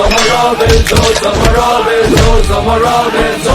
zamara benzo, zamara benzo, zamara benzo.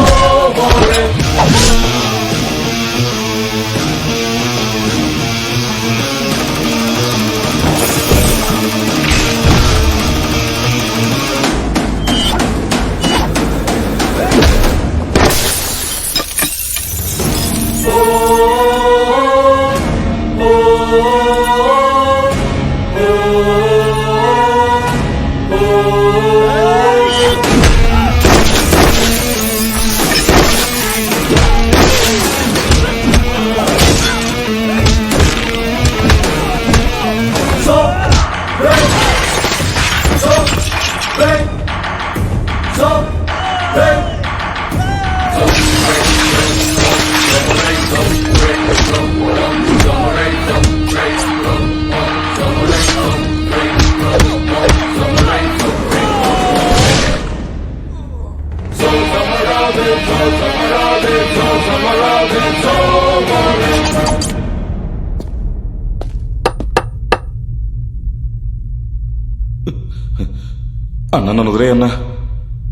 అన్న నన్ను వదిలే అన్నా.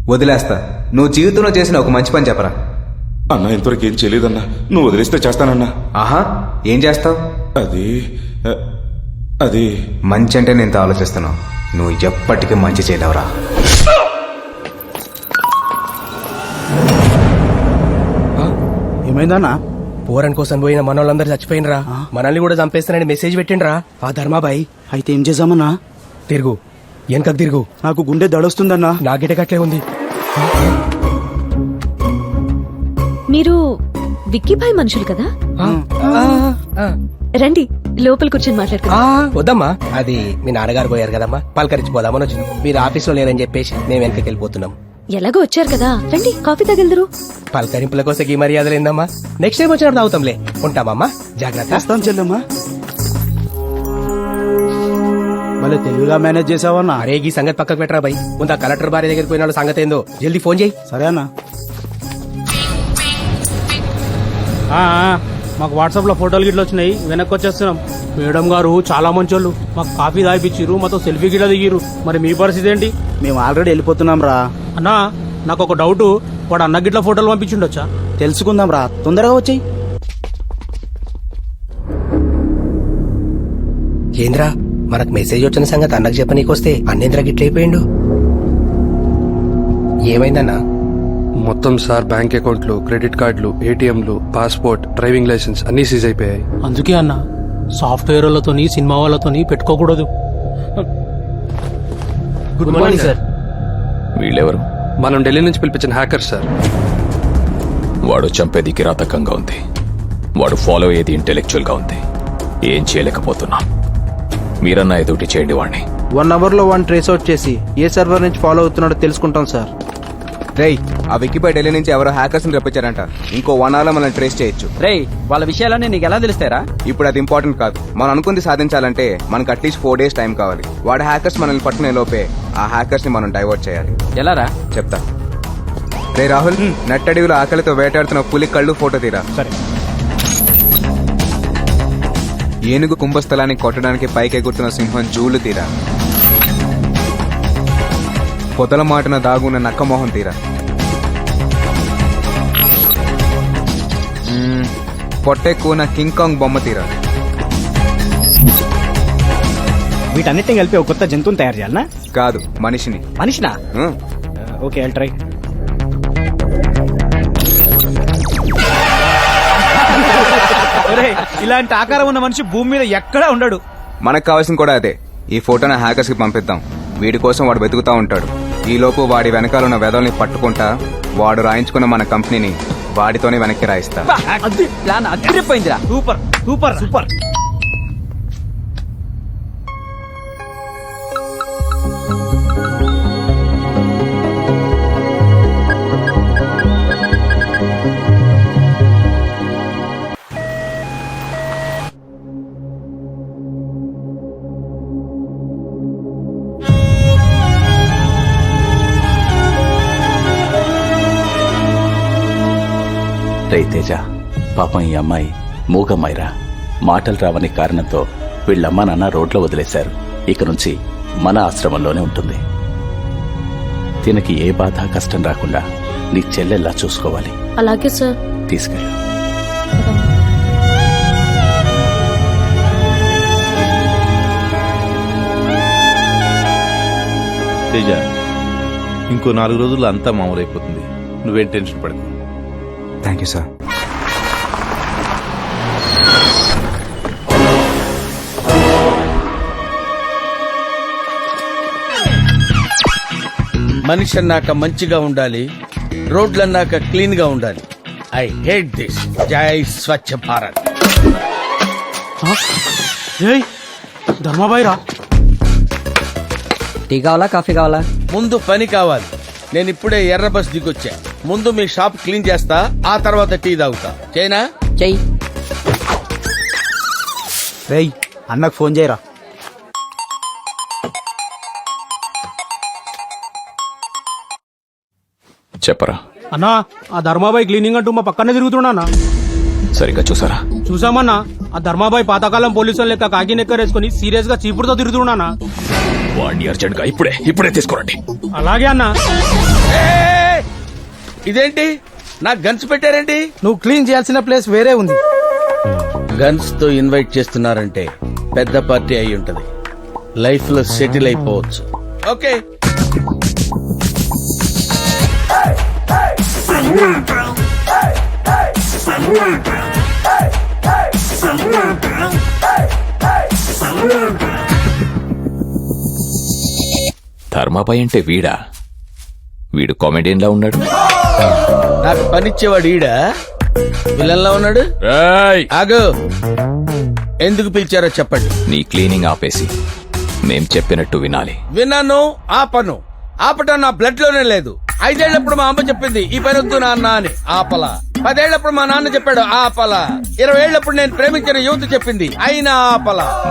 వదిలేస్తా. నువ్వు జీవితంలో చేసిన ఒక మంచి పని చెప్పరా. అన్న ఇంతవరకు ఏం చేయలేదన్నా. నువ్వు వదిలేస్తే చేస్తానన్నా. ఆహా ఏం చేస్తావు? అది అది. మంచి అంటే నేను ఆలోచిస్తున్నావు నువ్వు ఎప్పటికీ మంచి చేయలేవురా. ఏమైందన్నా? పోరన్ కోసం పోయిన మనోళ్ళందరూ చచ్చిపోయినరా. మనల్ని కూడా చంపేస్తానని మెసేజ్ పెట్టిండ్రా. ఆ ధర్మాబాయి అయితే ఏం చేద్దామన్నా? తిరుగు. వెనకకు తిరుగు. నాకు గుండె దడొస్తుందన్నా. నా గిటకట్లే ఉంది. మీరు విక్కీభాయ్ మనుషులు కదా? రండి లోపల కూర్చొని ఆ, మాట్లాడుకుందాం వద్దమ్మా అది మీ నాన్నగారు పోయారు కదమ్మా. పలకరించిపోదామని వచ్చినాం. మీరు ఆఫీస్లో లేరని చెప్పేసి మేము వెనకకి వెళ్ళిపోతున్నాం. ఎలాగో వచ్చారు కదా. రండి కాఫీ తగిలిదరు. పలకరింపుల కోసం ఈ మర్యాదలు ఏందమ్మా నెక్స్ట్ టైం వచ్చినప్పుడు తాగుతాంలే. ఉంటామమ్మా. జాగ్రత్త. వస్తాం చెల్లెమ్మా. మళ్ళీ తెలుగుగా మేనేజ్ చేసావన్నా. అరే ఈ సంగతి పక్కకు పెట్టరా బై ముందు ఆ కలెక్టర్ భార్య దగ్గరికి పోయిన వాళ్ళ సంగతి ఏందో? జల్దీ ఫోన్ చేయి. సరే అన్నా. ఆ, ఆ, మాకు వాట్సాప్లో ఫోటోలు గిట్ల వచ్చినాయి. వెనక్కి వచ్చేస్తున్నాం. మేడం గారు చాలా మంచోళ్ళు. మాకు కాఫీ తాగిపిచ్చిర్రు మాతో సెల్ఫీ గిట్ల దిగిరు మరి మీ పరిస్థితి ఏంటి? మేము ఆల్రెడీ వెళ్ళిపోతున్నాం రా. అన్నా నాకు ఒక డౌట్. వాడు అన్న గిట్ల ఫోటోలు పంపించుండొచ్చా? తెలుసుకుందాం రా. తొందరగా వచ్చాయి. ఏంద్రా? మనకు మెసేజ్ వచ్చిన సంగతి అన్నకు చెప్పనీకొస్తే అన్నేంద్ర గిట్లయిపోయిండు ఏమైందన్నా? మొత్తం సార్ బ్యాంక్ అకౌంట్లు క్రెడిట్ కార్డులు ఏటీఎంలు పాస్పోర్ట్ డ్రైవింగ్ లైసెన్స్ అన్ని సీజ్ అయిపోయాయి. అందుకే అన్న సాఫ్ట్వేర్ వాళ్ళతోని సినిమా వాళ్ళతోని పెట్టుకోకూడదు. గుడ్ మార్నింగ్ సార్ వీళ్ళెవరు? మనం ఢిల్లీ నుంచి పిలిపించిన హ్యాకర్ సార్. వాడు చంపేది కిరాతకంగా ఉంది. వాడు ఫాలో అయ్యేది ఇంటెలెక్చువల్గా ఉంది. ఏం చేయలేకపోతున్నాం. మీరన్నా ఎదుటి చేయండి వాణ్ణి. వన్ అవర్లో వన్ ట్రేస్ అవుట్ చేసి ఏ సర్వర్ నుంచి ఫాలో అవుతున్నాడో తెలుసుకుంటాం సార్ రేయ్ ఆ వికీపై ఢిల్లీ నుంచి ఎవరో హ్యాకర్స్ని రప్పించారంట. ఇంకో వన్ అవర్లో మనం ట్రేస్ చేయొచ్చు. రేయ్ వాళ్ళ విషయాలన్నీ నీకు ఎలా తెలుస్తారా ఇప్పుడు అది ఇంపార్టెంట్ కాదు. మనం అనుకుంది సాధించాలంటే మనకు అట్లీస్ట్ ఫోర్ డేస్ టైం కావాలి. వాడు హ్యాకర్స్ మనల్ని పట్టుకునే లోపే ఆ హ్యాకర్స్ని మనం డైవర్ట్ చేయాలి. ఎలారా? చెప్తా. రే రాహుల్ నట్టడివిలో ఆకలితో వేటాడుతున్న పులి కళ్ళు ఫోటో తీరా? సరే. ఏనుగు కుంభస్థలాన్ని కొట్టడానికి పైకి ఎగురుతున్న సింహం జూలు తీరా. పొదల మాటన దాగున్న నక్క మొహం తీరా. మ్మ్, పొట్టెక్కువ కింగ్ కాంగ్ బొమ్మ తీరా. వీటన్నిటిని కలిపి ఒక కొత్త జంతువుని తయారు చేయాలనా? కాదు మనిషిని. మనిషినా. ఓకే ట్రై ఇలాంటి ఆకారం ఉన్న మనిషి భూమి మీద ఎక్కడా ఉండడు. మనకు కావాల్సింది కూడా అదే. ఈ ఫోటోని హ్యాకర్స్కి పంపిద్దాం. వీడి కోసం వాడు వెతుకుతా ఉంటాడు. ఈ లోపు వాడి వెనకాల ఉన్న వెదల్ని పట్టుకుంటా వాడు రాయించుకున్న మన కంపెనీని వాడితోనే వెనక్కి రాయిస్తా. ప్లాన్ అదిరిపోయిందిరా. Super super super. రే తేజ పాపం ఈ అమ్మాయి మూగమ్మాయిరా. మాటలు రావని కారణంతో వీళ్ళమ్మ నాన్న రోడ్లో వదిలేశారు. ఇక నుంచి మన ఆశ్రమంలోనే ఉంటుంది. తినకి ఏ బాధ కష్టం రాకుండా నీ చెల్లెల్లా చూసుకోవాలి. అలాగే సార్. తీసుకెళ్ళు. తేజ ఇంకో నాలుగు రోజుల్లో అంతా మామూలైపోతుంది. నువ్వేం టెన్షన్ పడకు. థ్యాంక్ యూ సార్ మనిషి అన్నాక మంచిగా ఉండాలి రోడ్లు అన్నాక క్లీన్గా ఉండాలి. I hate this. జై స్వచ్ఛ భారత్. ఏయ్ ధర్మాబాయి రా టీ కావాలా కాఫీ కావాలా? ముందు పని కావాలి. నేను ఇప్పుడే ఎర్ర బస్ దిగొచ్చా. ముందు మీ షాప్ క్లీన్ చేస్తా ఆ తర్వాత టీ తాగుతా. చైనా చెయ్యి రేయ్ అన్నకు ఫోన్ చేయరా? చెప్పరా? అన్నా ఆ ధర్మాబాయి క్లీనింగ్ అంటూ మా పక్కనే తిరుగుతున్నా. సరిగ్గా చూసారా? చూసామన్నా ఆ ధర్మాబాయి పాతకాలం పోలీసులు లెక్క కాకి నెక్కరేసుకుని సీరియస్గా చీపుడుతో తిరుగుతున్నా వాడిని అర్జెంట్గా ఇప్పుడే ఇప్పుడే తీసుకురండి. అలాగే అన్నా! ఇదేంటి? నాకు గన్స్ పెట్టారేంటి? నువ్వు క్లీన్ చేయాల్సిన ప్లేస్ వేరే ఉంది. గన్స్తో ఇన్వైట్ చేస్తున్నారంటే పెద్ద పార్టీ అయి ఉంటది. లైఫ్లో సెటిల్ అయిపోవచ్చు. ఓకే. ధర్మాబాయ్ అంటే వీడా? వీడు కామెడియన్ లా ఉన్నాడు. నాకు పనిచ్చేవాడు ఈడ? విలన్లా ఉన్నాడు? రేయ్! ఆగు. ఎందుకు పిలిచారో చెప్పండి. నీ క్లీనింగ్ ఆపేసి మేం చెప్పినట్టు వినాలి. విన్నాను ఆపను. ఆపటం నా బ్లడ్లోనే లేదు. ఐదేళ్ళప్పుడు మా అమ్మ చెప్పింది ఈ పని వద్దు నాన్న అని. ఆపల. పదేళ్ళప్పుడు మా నాన్న చెప్పాడు ఆపల. ఇరవై ఏళ్ళప్పుడు నేను ప్రేమించిన యువత చెప్పింది అయినా ఆపల.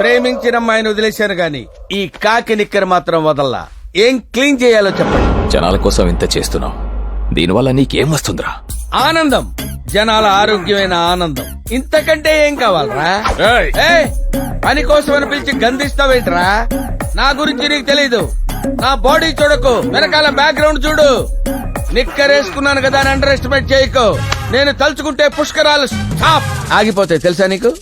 ప్రేమించిన అమ్మాయిని వదిలేశాను గాని ఈ కాకి నిక్కర మాత్రం వదల్లా. ఏం క్లీన్ చేయాలో చెప్పండి. జనాల కోసం ఇంత చేస్తున్నావు. దీనివల్ల నీకేం వస్తుందిరా? ఆనందం. జనాల ఆరోగ్యమైన ఆనందం. ఇంతకంటే ఏం కావాలరా? ఏయ్, పని కోసం అని పిలిచి గంధిస్తావేంట్రా? నా గురించి నీకు తెలీదు. నా బాడీ చూడకు. వెనకాల బ్యాక్గ్రౌండ్ చూడు. నిక్కరేసుకున్నాను కదా అని అండర్ ఎస్టిమేట్ చేయకు. నేను తలుచుకుంటే పుష్కరాలు స్టాప్. ఆగిపోతాయి తెలుసా నీకు?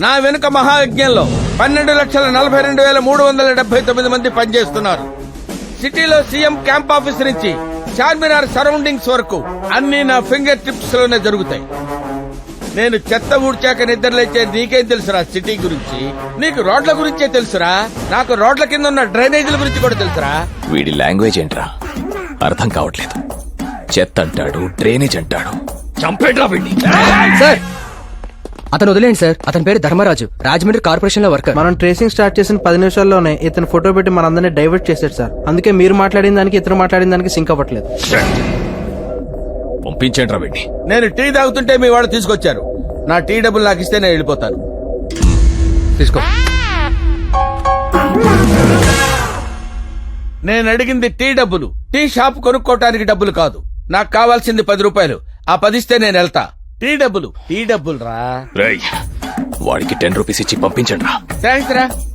నా వెనుక మహాయజ్ఞంలో పన్నెండు లక్షల నలభై రెండు వేల మూడు వందల డెబ్బై తొమ్మిది మంది పనిచేస్తున్నారు. సిటీలో సీఎం క్యాంప్ ఆఫీస్ నుంచి చార్మినార్ సరౌండింగ్స్ వరకు అన్ని నా ఫింగర్ టిప్స్లోనే జరుగుతాయి. నేను చెత్త ఊడ్చాక నిద్రలేచే నీకేం తెలుసురా సిటీ గురించి? నీకు రోడ్ల గురించే తెలుసురా? నాకు రోడ్ల కింద ఉన్న డ్రైనేజీల గురించి కూడా తెలుసురా? వీడి లాంగ్వేజ్ ఏంట్రా? అర్థం కావట్లేదు. చెత్త అంటాడు డ్రైనేజ్ అంటాడు. చంపేట్రా వీడిని. సార్ అతను వదిలేండి సార్. అతని పేరు ధర్మరాజు రాజమండ్రి కార్పొరేషన్లో వర్కర్. మనం ట్రేసింగ్ స్టార్ట్ చేసిన పది నిమిషాల్లోనే ఇతను ఫోటో పెట్టి మనందరినీ డైవర్ట్ చేశాడు సార్. అందుకే మీరు మాట్లాడిన దానికి ఇతను మాట్లాడిన దానికి సింక్ అవ్వట్లేదు. పంపించండిరా వీడిని నేను టీ తాగుతుంటే మీ వాళ్ళు తీసుకొచ్చారు. నా టీ డబ్బులు నాకు ఇస్తే నేను వెళ్ళిపోతాను. తీసుకో. నేను అడిగింది టీ డబ్బులు. టీ షాప్ కొనుక్కోటానికి డబ్బులు కాదు. నాకు కావాల్సింది పది రూపాయలు. ఆ పదిస్తే నేను వెళ్తా. టీ డబ్బులు టీ డబ్బులు రా. వాడికి టెన్ రూపీస్ ఇచ్చి పంపించండిరా థ్యాంక్స్ రా